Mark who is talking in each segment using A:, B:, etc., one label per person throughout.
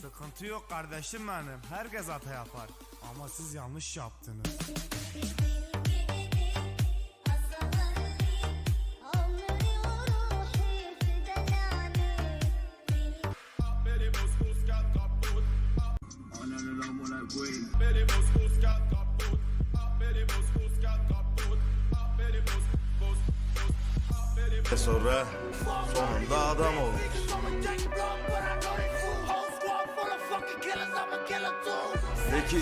A: Sıkıntı yok kardeşim benim. Herkes hata yapar. Ama siz yanlış yaptınız.
B: Sonra sonunda adam oldum. Peki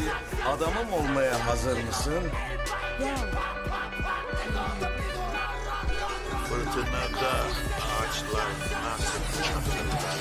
B: adamım olmaya hazır mısın?
C: Fırtınada ağaçlar nasıl çatırlar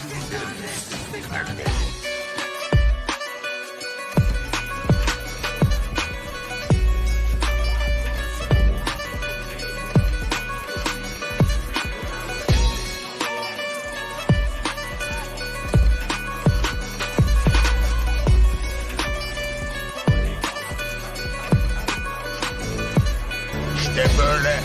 C: işte böyle.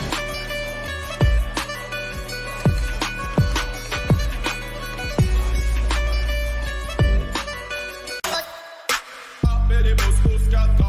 C: Benim uskus kat